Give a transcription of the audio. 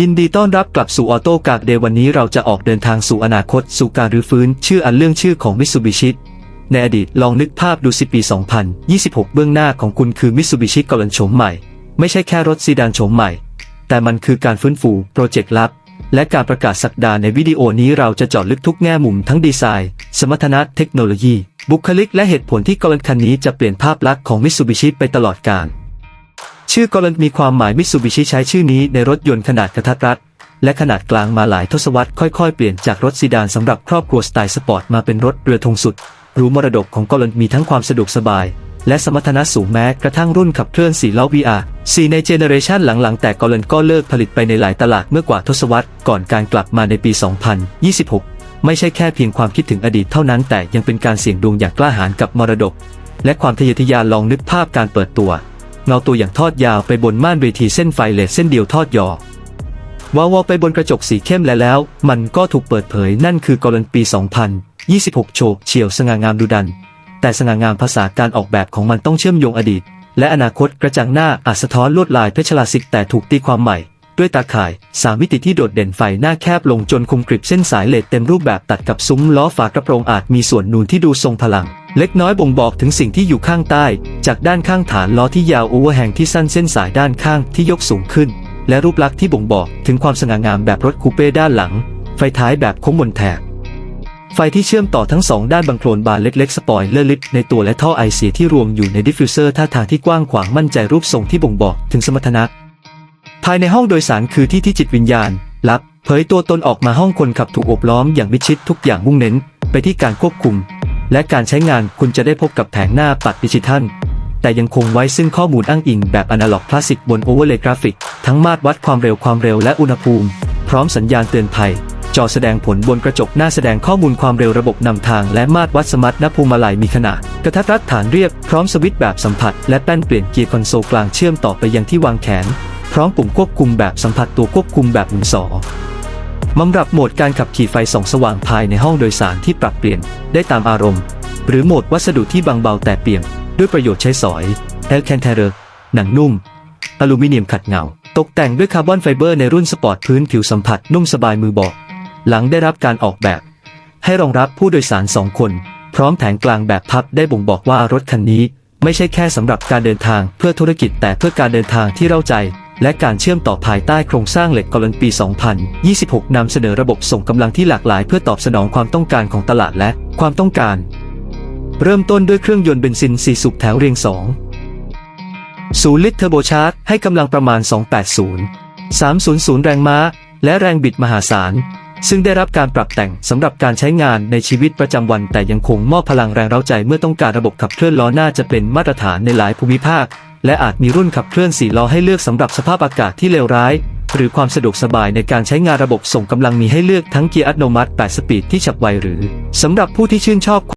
ยินดีต้อนรับกลับสู่ออโต้กากเดย์วันนี้เราจะออกเดินทางสู่อนาคต สู่การรื้อฟื้น ชื่ออันเรื่องชื่อของมิ t ซูบิชิในอดีตลองนึกภาพดูสิปี 2026 เบื้องหน้าของคุณคือมิ t ซูบิชิกลันโฉมใหม่ ไม่ใช่แค่รถซีดานโฉมใหม่ แต่มันคือการฟื้นฟูโปรเจกต์ลับ และการประกาศสักดาในวิดีโอนี้เราจะเจาะลึกทุกแง่มุมทั้งดีไซน์ สมรรถนะเทคโนโลยี บุคลิกและเหตุผลที่กรณีคันนี้จะเปลี่ยนภาพลักษณ์ของมิ t ซูบิชิไปตลอดกาล ชื่อกรณมีความหมายมิตซูบิชิใช้ชื่อนี้ในรถยนต์ขนาดกระทัดรัด และขนาดกลางมาหลายทศวรรษค่อยๆ เปลี่ยนจากรถซีดานสำหรับครอบครัวสไตล์สปอร์ตมาเป็นรถเรือธงสุดรู้มรดกของกรณมีทั้งความสะดวกสบาย และสมรรถนะสูงแม้กระทั่งรุ่นขับเคลื่อน4ล้อ VR 4ในเจเนอเรชันหลังๆ แต่กรณก็เลิกผลิตไปในหลายตลาดเมื่อกว่าทศวรรษก่อนการกลับมาในปี 2026 ไม่ใช่แค่เพียงความคิดถึงอดีตเท่านั้น แต่ยังเป็นการเสี่ยงดวงอย่างกล้าหาญกับมรดก และความทะเยอทะยานลองนึกภาพการเปิดตัว เงาตัวอย่างทอดยาวไปบนม่านเวทีเส้นไฟเลสเส้นเดียวทอดยาววาวไปบนกระจกสีเข้มและแล้ว มันก็ถูกเปิดเผยนั่นคือกรณีปี 2026โฉบเฉียวสง่างามดุดัน แต่สง่างามภาษาการออกแบบของมันต้องเชื่อมโยงอดีต และอนาคตกระจังหน้าอาจสะท้อนลวดลายเพชรลาสิกแต่ถูกตีความใหม่ ด้วยตาข่ายสามมิติที่โดดเด่นไฟหน้าแคบลงจนคมกริบเส้นสายเลดเต็มรูปแบบตัดกับซุ้มล้อฝากระโปรงอาจมีส่วนนูนที่ดูทรงพลัง เล็กน้อยบ่งบอกถึงสิ่งที่อยู่ข้างใต้ จากด้านข้างฐานล้อที่ยาวโอเวอร์แฮงที่สั้นเส้นสายด้านข้างที่ยกสูงขึ้น และรูปลักษณ์ที่บ่งบอกถึงความสง่างามแบบรถคูเป้ด้านหลัง ไฟท้ายแบบโค้งบนแถบไฟที่เชื่อมต่อทั้งสองด้านบังโคลนบานเล็กๆ สปอยเลอร์ลิฟในตัวและท่อไอเสียที่รวมอยู่ในดิฟฟิวเซอร์ท่าทางที่กว้างขวางมั่นใจรูปทรงที่บ่งบอกถึงสมรรถนะ ภายในห้องโดยสารคือที่ที่จิตวิญญาณลับเผยตัวตนออกมาห้องคนขับถูกอบล้อมอย่างมิชิดทุกอย่างมุ่งเน้น ไปที่การควบคุม และการใช้งานคุณจะได้พบกับแผงหน้าปัดดิจิทัล แต่ยังคงไว้ซึ่งข้อมูลอ้างอิงแบบอนาล็อกคลาสสิกบนโอเวอร์เลย์กราฟิก ทั้งมาตรวัดความเร็วความเร็วและอุณหภูมิ พร้อมสัญญาณเตือนภัย จอแสดงผลบนกระจกหน้าแสดงข้อมูลความเร็วระบบนำทาง และมาตรวัดสมรรถนะภูมิลัยมีขนาดกระทัดรัดฐานเรียบพร้อมสวิตช์แบบสัมผัส และแป้นเปลี่ยนเกียร์คอนโซลกลางเชื่อมต่อไปยังที่วางแขน พร้อมปุ่มควบคุมแบบสัมผัสตัวควบคุมแบบหมุนสอมำรับโหมดการขับขี่ไฟส่องสว่างภายในห้องโดยสารที่ปรับเปลี่ยนได้ตามอารมณ์ หรือโหมดวัสดุที่บางเบาแต่เปี่ยม ด้วยประโยชน์ใช้สอยแอลแคนเทเรหนังนุ่ม อลูมิเนียมขัดเงา ตกแต่งด้วยคาร์บอนไฟเบอร์ในรุ่นสปอร์ตพื้นผิวสัมผัสนุ่มสบายมือเบอก หลังได้รับการออกแบบ ให้รองรับผู้โดยสารสองคน พร้อมแผงกลางแบบพับได้บ่งบอกว่ารถคันนี้ ไม่ใช่แค่สำหรับการเดินทางเพื่อธุรกิจแต่เพื่อการเดินทางที่เร้าใจ และการเชื่อมต่อภายใต้โครงสร้างเหล็กกรอนปี 2026 นำเสนอระบบส่งกำลังที่หลากหลายเพื่อตอบสนองความต้องการของตลาดและความต้องการ เริ่มต้นด้วยเครื่องยนต์เบนซิน 4 สูบแถวเรียง2ศูนย์ลิตรเทอร์โบชาร์จให้กำลังประมาณ 280 300 แรงม้า และแรงบิดมหาศาล ซึ่งได้รับการปรับแต่งสำหรับการใช้งานในชีวิตประจำวัน แต่ยังคงมอบพลังแรงเร้าใจเมื่อต้องการระบบขับเคลื่อนล้อหน้าจะเป็นมาตรฐานในหลายภูมิภาค และอาจมีรุ่นขับเคลื่อนสี่ล้อให้เลือกสำหรับสภาพอากาศที่เลวร้าย หรือความสะดวกสบายในการใช้งานระบบส่งกำลังมีให้เลือกทั้งเกียร์อัตโนมัติ 8 สปีดที่ฉับไวหรือสำหรับผู้ที่ชื่นชอบ